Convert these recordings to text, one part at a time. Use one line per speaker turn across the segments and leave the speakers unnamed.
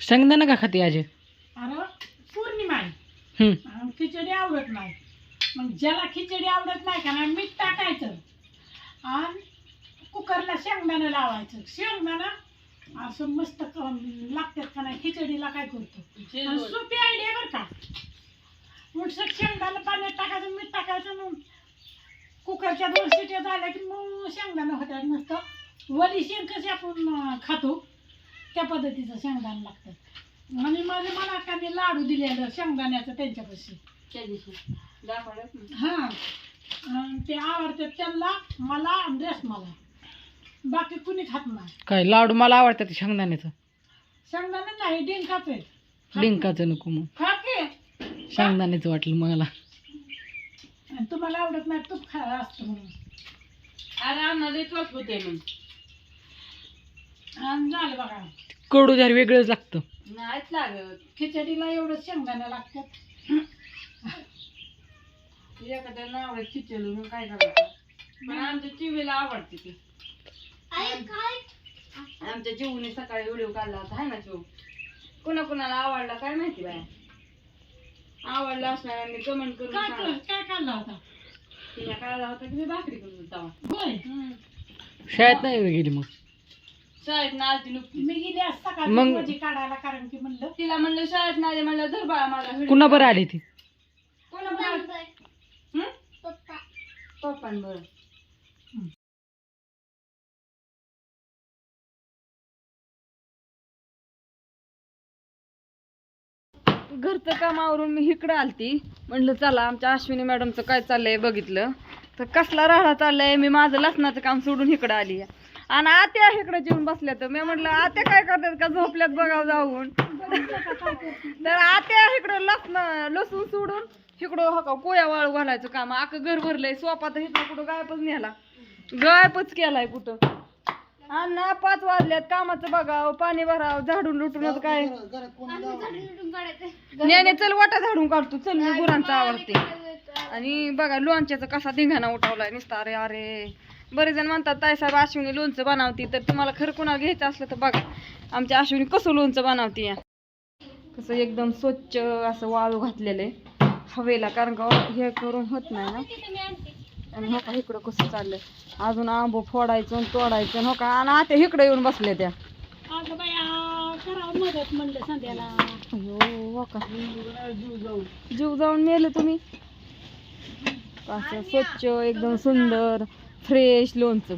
शेंगदाणा का खाते आजी?
अरे पौर्णिमा आहे.
हम्म.
आणि खिचडी आवडत नाही. मग ज्याला खिचडी आवडत नाही का नाही मीठ टाकायचं. आणि कुकरला शेंगदाणा लावायचं. शेंगदाणा असं मस्त क- लागतात का नाही खिचडीला काय करतो? आणि सोपी आयडिया बरं का. उठसक शेंगदाणा पाण्यात टाकायचं मीठ टाकायचं मग कुकरच्या दोन शिट्या झाल्या की मग शेंगदाणा होत्या. नुसतं वली शेंग कशी आपण अं, खातो? त्या पद्धतीचं शेंगदाणा लागतं. म्हणजे माझ्या मला का मी लाडू दिलेलं शेंगदाण्याचं त्यांच्यापाशी. हा. अन् ते आवडतात त्यांना मला आणि मला. बाकी कुणी खात नाही.
काय लाडू मला आवडतात शेंगदाण्याचं.
शेंगदाणे नाही डिंकाच आहे.
डिंकाचं नको मग.
खा की
शेंगदाण्याचं वाटलं मला.
आणि तुम्हाला आवडत नाही तूप खा असतं म्हणून. आणि झालं बघा.
कडू जर वेगळंच लागतं.
नाहीच लागत. खिचडीला एवढं शेंगदाणे लागतात.
एखाद्याला आवडत खिचडी मग काय करायचं? पण आमच्या चिवीला आवडते ती. आमच्या चिवने सकाळी व्हिडिओ काढला होता आहे ना चिव? कुणा कुणाला आवडला काय माहिती बाय? आवडला असणार मी कमेंट करून
काय
सांगा.
कर- काय काढला होता?
तिला काढला होता की मी भाकरी करून
होय.
शाळेत नाही गेली मग?
शाळेत ना आलती नुकती
मी गेली आज सकाळी
मग-
भाजी काढायला कारण की म्हणलं.
तिला म्हणलं शाळेत नाही म्हणलं धर बाळा माझा व्हिडिओ
कुणा बरं आली ती?
कोणा बरं? हं? घरचं काम आवरून मी इकडं आलती. म्हणलं चला आमच्या अश्विनी मॅडमचं काय चाललंय बघितलं. तर कसला राडा चाललाय? मी माझं लसणाचं काम सोडून इकडं आली आणि आत्या इकडं जेवून बसल्या तर मी म्हटलं आत्या काय करतात का झोपल्यात बघावं जाऊन. तर आत्या इकडं लसण लसूण सोडून इकडं हो का कोया वाळू घालायचं काम. अख्खं घर भरलंय स्वपा तर इथं कुठं गायपच नेला गायपच केलाय कुठं. आणि पाच वाजल्यात कामाचं बघाव पाणी भराव झाडून लुटूनच काय? नेने चल वाटा झाडून काढतो चल मी गुरांचं आवडते आणि बघा लोणच्याचा कसा धिंगाणा उठवलाय नुसता अरे अरे. बरेच जण म्हणतात ताईसाहेब अश्विनी लोणचं बनवती. तर तुम्हाला खरं कुणाला घ्यायचं असलं तर बघा. आमच्या अश्विनी कसं लोणचं बनवते कसं एकदम स्वच्छ असं वाळू घातलेलं आहे. हवेला कारण का हे करून होत नाही ना. आणि हो का इकडं कसं चाललंय. अजून आंबो फोडायचं आणि तोडायचं हो का आणि आता इकडे येऊन बसले त्या. अयो हो का. जीव जाऊन मेले तुम्ही? असं स्वच्छ एकदम सुंदर फ्रेश लोणचं.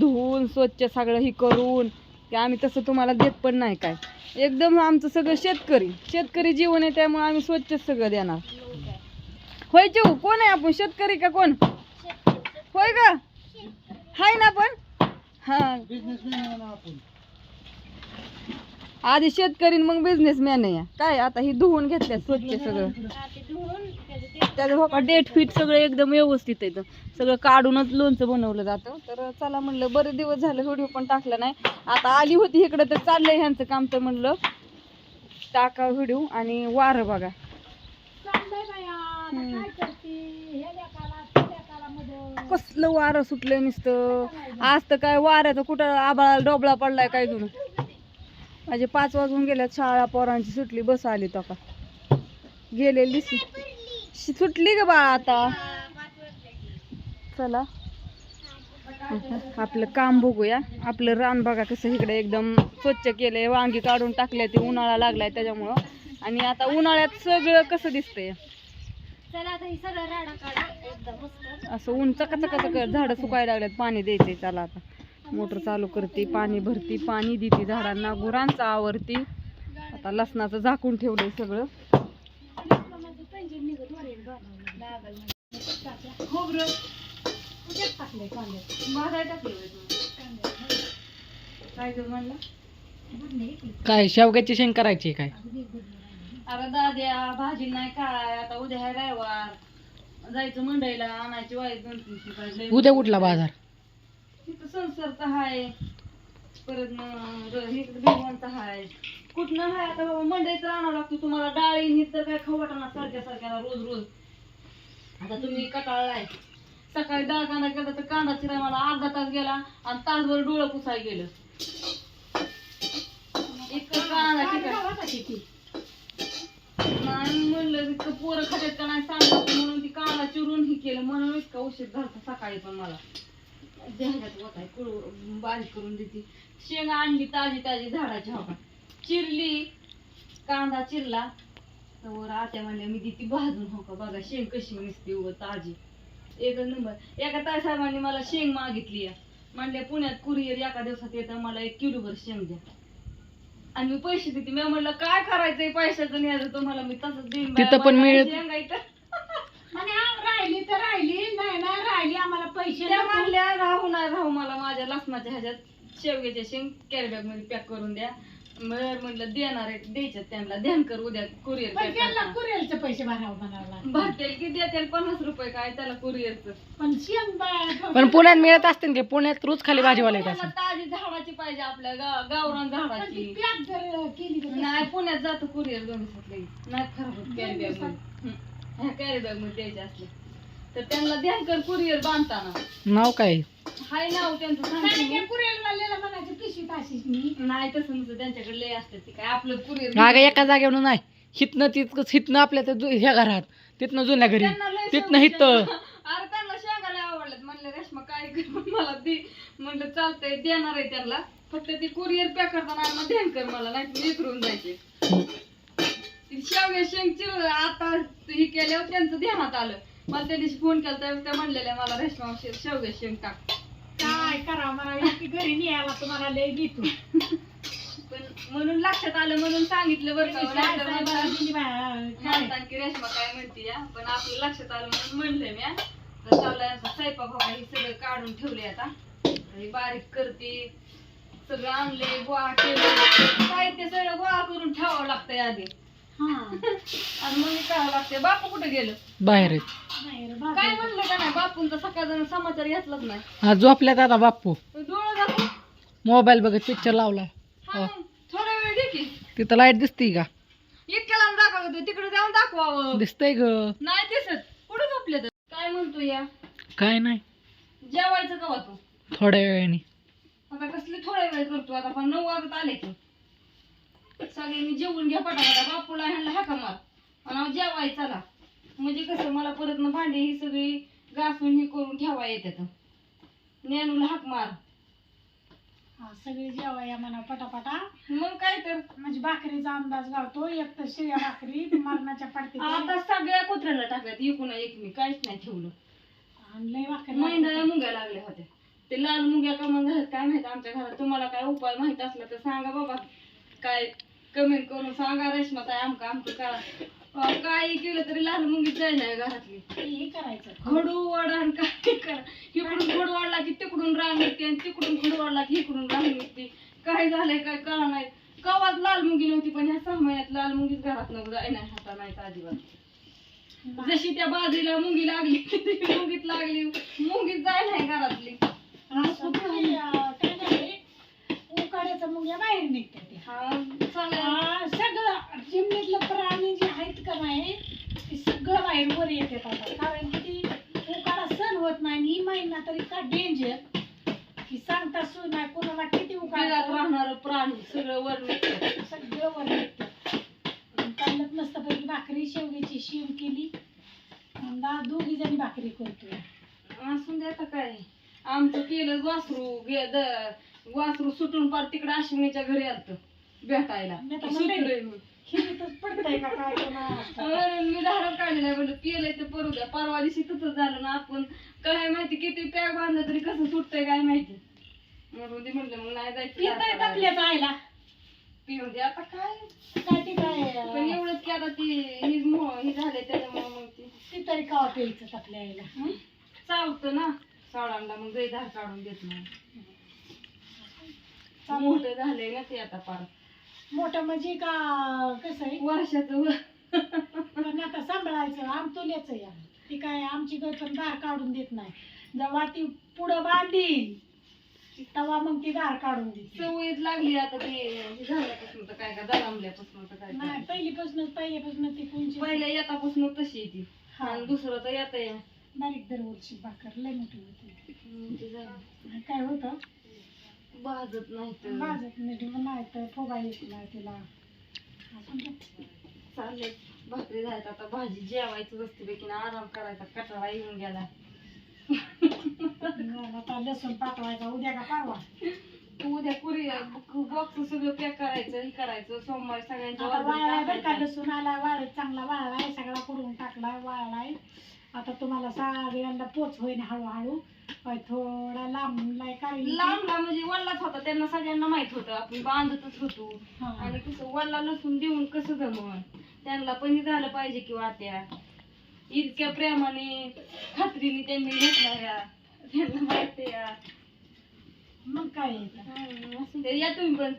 धुवून स्वच्छ सगळं ही करून ते आम्ही तसं तुम्हाला देत पण नाही काय. एकदम आमचं सगळं शेतकरी शेतकरी जीवन आहे त्यामुळे आम्ही स्वच्छ सगळं देणार. होय जीव कोण आहे आपण? शेतकरी का कोण? होय का हाय ना पण? हा. आधी शेतकरी मग बिझनेसमॅन आहे. काय आता ही धुवून घेतल्या स्वच्छ सगळं. त्याचं का डेट फिट सगळं एकदम व्यवस्थित आहे इथं. सगळं काढूनच लोणचं बनवलं जातं. तर चला म्हणलं बरेच दिवस झाले व्हिडिओ पण टाकला नाही. आता आली होती इकडं तर चाललंय ह्यांचं काम तर म्हणलं टाका व्हिडिओ आणि वारं बघा. कसलं वारं सुटलंय नुसतं. आज तर काय वाऱ्याचं कुठं आबाळाला डोबळा पडलाय काय जुनं माझे पाच वाजून गेल्यात शाळा पोरांची सुटली बस आली तो का गेलेली सुटली ग बाळा आता. चला. आपलं काम बघूया. आपलं रान बघा कसं इकडे एकदम स्वच्छ केलंय वांगी काढून टाकल्या ते उन्हाळा लागलाय त्याच्यामुळं. आणि आता उन्हाळ्यात सगळं कसं दिसतंय? असं ऊन चकाचकाचक झाडं सुकायला लागल्यात पाणी द्यायचंय चला आता. मोटर चालू करते पाणी भरती पाणी देते झाडांना. गुरांचं आवरती. आता लसणाचं झाकून ठेवलंय सगळं.
खोबरं उद्याच टाकलंय कांद्यात
काय म्हणलं
काय शेवग्याची शेंग करायची काय?
अरे दाद्या भाजी नाही काय आता उद्या आहे रविवार. जायचं मंडईला आणायची वाईट दोन तीनशे
उद्या कुठला बाजार?
तिथं संसारचा हाय. परत इकडं भिगवणचा हाय. कुठनं हाय आता बाबा मंडईत आणावं लागतो तुम्हाला. डाळी ही तर काय खाऊ वाटणार सारख्या सारख्या रोज रोज. आता तुम्ही कटाळलाय सकाळी डाळ कांदा केला तर कांदा चिराय मला अर्धा तास गेला आणि तासभर डोळं पुसाय गेलं. इतकं कांदा चिकट. नाही म्हणलं इतकं पोरं खात्यात का नाही सांगत म्हणून ती कांदा चिरून हे केलं. म्हणून इतका उशीर झाला सकाळी पण मला. देहात आहे कुळ बारीक करून देते. शेंगा आणली ताजी ताजी झाडाची हवा चिरली कांदा चिरला तर आत्या म्हणल्या मी ती भाजून हो का? बघा शेंग कशी निसते उग ताजी. एक नंबर. एका ताई साहेबांनी मला शेंग मागितली आहे. म्हणले पुण्यात कुरिअर एका दिवसात येतं मला एक किलोभर शेंग द्या. आणि मी पैसे देते. मी म्हणलं काय करायचंय पैशाचं? न्यायचं तुम्हाला मी तसंच देईन बाया,
तिथं पण
मला
मिळत-
शेंगा इथं.
आणि राहिली तर राहिली. नाही ना राहिली आम्हाला पैसे
त्या
नको.
म्हणल्या राहू नाही राहू. मला माझ्या लसणाच्या ह्याच्यात शेवग्याच्या शेंग कॅरी बॅगमध्ये पॅक करून द्या. बरं म्हणलं देणार आहे द्यायच्यात त्यांना. ध्यान कर उद्या कुरिअर
पण त्यांना कुरिअरचे पैसे भरावं म्हणावं लागतं.
भरतेल की देतील पन्नास रुपये काय त्याला कुरिअरचं
पण शेंग बा-
पण पुण्यात मिळत असते की पुण्यात रोज खाली भाजीवाला येत असेल.
ताजी झाडाची पाहिजे आपल्या गा- गावरान
पण ती
झाडाची.
पॅक जर केली तर
नाही पुण्यात जातो कुरिअर दोन दिवसात लगेच नाही खराब होत कॅरी बॅगमध्ये. ह्या कॅरी बॅगमध्ये द्यायचे असले. तर त्यांना ध्यान कर कुरिअर बांधताना.
नाव काय?
हाय नाव त्यांचं सांगते
नाही,
मी.
ते कुरिअरवाल्याला म्हणायचं पिशवीत अशीच मी.
नाही तसं नसतं. त्यांच्याकडे लय असतात ते काय. आपलं कुरिअर
अगं एका जागेवर नाही. हितनं तितकंच हितनं आपल्या त्या जु- ह्या घरात. तिथनं जुन्या घरी. तिथनं हिथं.
अरे त्यांना शेंगाला आवडलं म्हणलं रेश्मा काय कर? मला दे. म्हणलं चालतंय देणार आहे त्यांना. फक्त ती कुरिअर पॅक करताना मग ध्यान कर मला नाही तर विसरून जायचे. ती शेवगे शेंग चिर आता हे केल्यावर त्यांचं ध्यानात आलं. मला त्या दिवशी फोन केला त्यावेळेस त्या म्हणलेल्या मला रेश्मा शेवगे शेंग टाक.
काय करावं मला की घरी न्यायला तुम्हाला लय घेतो
पण म्हणून लक्षात आलं म्हणून सांगितलं बरं का नाहीतर म्हणतात- म्हणतात की रेश्मा काय म्हणते या? पण आपलं लक्षात आलं म्हणून म्हणलंय मी हा. तर स्वयंपाक बाबा हे सगळं काढून ठेवले आता. हे बारीक करते सगळं आणले गोळा केले साहित्य सगळं गोळा करून ठेवावं लागतंय आधी. लागतंय बापू कुठे गेलं?
बाहेर आहेत.
काय म्हणलं का नाही? बापूंचा सकाळ समाचार घेतलाच नाही.
हा झोपल्यात आता बाप्पू
डोळं दाखव
मोबाईल बघत पिक्चर लावला.
हा मग थोडा वेळ घे की.
तिथं लाइट दिसती का?
इतक्या लांब दाखवतो तिकडे जाऊन दाखवावं.
दिसतंय ग.
नाही दिसत. कुठं झोपले तर? काय म्हणतो या?
काय नाही.
जेवायचं कवा तू?
थोड्या वेळाने.
आता कसली थोडा वेळ करतो? आता पण नऊ वाजत आले की. सगळ्यांनी जेवून घ्या पटापटा. बापूला ह्यांना हाका मार. आणि जेवाय चला. म्हणजे कसं मला परत ना भांडी ही सगळी घासून ही करून ठेवा येतात नेनूला हाक मार.
सगळे जेवा या म्हणा पटापटा.
मग काय तर.
म्हणजे भाकरीचा अंदाज गावतो एक तर शिळ्या भाकरी मरणाच्या पडते
आता सगळ्या कुत्र्याला टाकल्यात एकूण एक मी. काहीच नाही ठेवलं.
आणि लय भाकरी
महिन्याला मुंग्या लागल्या होत्या. ते लाल मुंग्या कमी झाल्यात काय माहीत? आमच्या घरात तुम्हाला काय उपाय माहीत असला तर सांगा बाबा. काय कमेंट करून सांगा रेशमा ताई आमका आमचं करा काय केलं तरी लाल मुंगी जायला घरातली.
हे करायचं.
खडू वाढा आणि काय करा. इकडून खडू वाढला की तिकडून रांग निघते आणि तिकडून खडू वाढला की इकडून रांग निघते. काय झालंय काय कळा नाही. कवाच लाल मुंगी नव्हती पण ह्या सहा महिन्यात लाल मुंगीच घरात नव्हतं जाय नाही हाता नाही अजिबात. जशी त्या बाजूला मुंगी लागली ती मुंगीत लागली. मुंगीत जाय नाही घरातली
असं तुम्ही, अं, काय झालंय उकाड्याचं मुंग्या बाहेर निघते ते
हा चालेल
आ, सगळं जिमनीतलं प्राणी जे आहेत का नाही ते सगळं बाहेर वर येते आता कारण की ती उकाडा सण होत नाही आणि ही महिना तरी का डेंजर की सांगता सु नाही कोणाला किती
बिळात
उकाडा
राहणार प्राणी सगळं वर निघतं.
सगळं वर येतं चालत मस्तपैकी भाकरी शेवग्याची शिव केली आणि दा- दोघी जणी भाकरी करतोय.
असून दे आता काय? आमचं केलं वासरू गे- द- वासरू सुटून पार तिकडे अश्विनीच्या घरी आलत भेटायला.
मी
धारण काढलेलं म्हणलं केलंय ते परू द्या. परवा दिवशी तसंच झालं ना आपण. काय माहिती किती पॅक बांधलं तरी कसं सुटतंय काय माहिती. म्हणून ते म्हणलं मग नाही जायचं
पिता
धार
येत
काढायला.
आपल्या जायला
पिऊन दे आता काय.
काय ते काय
पण एवढंच की आता ती ही झाले त्याच्यामुळे ती
तरी कवा प्यायचं आपल्या यायला
हं? चालतं ना. साडांना मग गै धार काढून देत नाही. मोठं झालंय ना ते आता पार
मोठं म्हणजे का कसं आहे?
वर्षाचं व-
पण आता सांभाळायचं आमतोल्याच या ती काय आमची गाय पण दार काढून देत नाही. जेव्हा ती पुढं बांधील तेव्हा मग ती दार काढून देते.
सवयच लागली आता ते हे झाल्यापासून तर काय का दलांबल्यापासून तर काय
नाही. पहिलीपासूनच पहिल्यापासून ती कोणची
पहिल्या येतापासून तशी आहे ती. आणि दुसरं तर येत आहे
बारीक दरवर्षी भाकर लय मोठी होती.
ते झालं.
आणि काय होतं?
भाजत नाही तर.
भाजत नाही मग नाही तर फोगा येत नाही तिला. असं दे.
चाललंय भाकरी जायचं आता भाजी जेवायचं असते पैकी आराम करायचा कटाळा येऊन गेला.
मग आता लसूण पाठवायचा उद्या का परवा?
उद्या पुरी बॉक्स सगळं पॅक करायचं हे करायचं सोमवारी सगळ्यांच्या
आता वाळलाय बरं का. लसूण आलाय वाळत चांगला वाळलाय सगळा करून टाकलाय वाळलाय. आता तुम्हाला सगळ्यांना पोच होईन हळूहळू. काय थोडा लांबलाय काढली
लांबला म्हणजे वल्लाच होता त्यांना सगळ्यांना माहीत होतं आपण बांधतच होतो. आणि कसं वल्ला लसून देऊन कसं जमन? त्यांना पण हे झालं पाहिजे की वाट्या. इतक्या प्रेमाने खात्रीने त्यांनी घेतल्या या. त्यांना माहिती या.
मग काय येतं.
हम्म, असं ते या तुम्ही पण.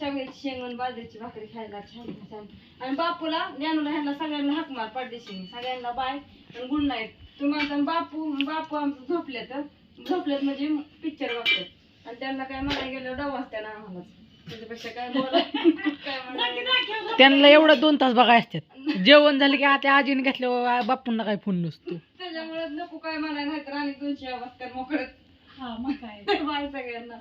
शेवग्याची शेंगण बाजरीची भाकरी खायला छान छान. आणि बापूला ज्ञानूला ह्यांना सगळ्यांना हाक मार पाडदेशी सगळ्यांना बाय आणि गुड नाईट. तुम्ही म्हणता बापू बापू आमचं झोपले तर झोपलेत म्हणजे पिक्चर बघतात. आणि त्यांना काय म्हणायला गेलं डव असते ना आम्हाला त्याच्यापेक्षा काय बोला काय
त्यांना एवढं दोन तास बघाय असतात. जेवण झालं की आता आजीने घेतल्यावर बापूंना काही फोन नसतो.
त्याच्यामुळे नको काय म्हणायला नाही तर आणि दोनशे वाजता मोकळत
हा मग काय.
बाय सगळ्यांना.